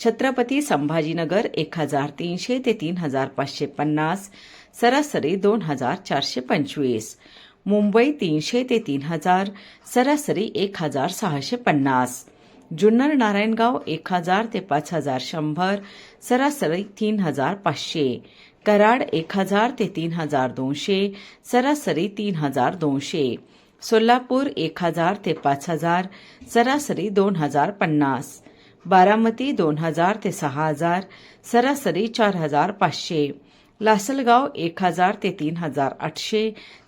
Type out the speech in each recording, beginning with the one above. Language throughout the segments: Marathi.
छत्रपती संभाजीनगर एक हज़ार तीनशे ते तीन हज़ार पाचशे पन्नास, सरासरी दोन हज़ार चारशे पंचवीस. मुंबई तीनशे ते तीन हज़ार, सरासरी एक हज़ार सहाशे पन्नास. जुन्नर नारायणगाव एक हज़ार ते पाच हज़ार शंभर, सरासरी तीन हज़ार पाचशे. कराड एक हज़ार ते तीन हज़ार दोनशे, सरासरी तीन हज़ार दोनशे. सोलापूर एक हज़ार ते पाच हज़ार, सरासरी दोन हज़ार पन्नास. बारामती दोन हजार ते सहा हजार सरासरी चार हजार पाचशे. लासलगाव एक हजार ते तीन हजार आठशे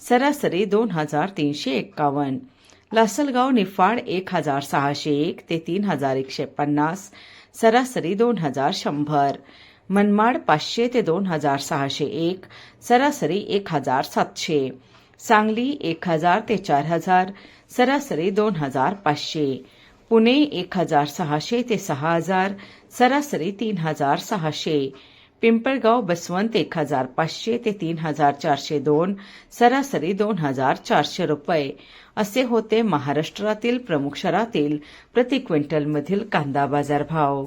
सरासरी दोन हजार तीनशे एक्कावन्न लासलगाव निफाड एक हजार सहाशे एक ते तीन हजार एकशे पन्नास सरासरी दोन हजार शंभर. मनमाड पाचशे ते दोन हजार सहाशे एक सरासरी एक हजार सातशे. सांगली एक हजार ते चार हजार सरासरी दोन हजार पाचशे. पुणे एक हजार सहाशे ते सहा हजार सरासरी तीन हजार सहाशे. पिंपळगाव बसवंत एक हजार पाचशे ते तीन हजार चारशे दोन सरासरी दोन हजार चारशे रुपये. असे होते महाराष्ट्रातील प्रमुख शहरातील प्रति क्विंटलमधील कांदा बाजार भाव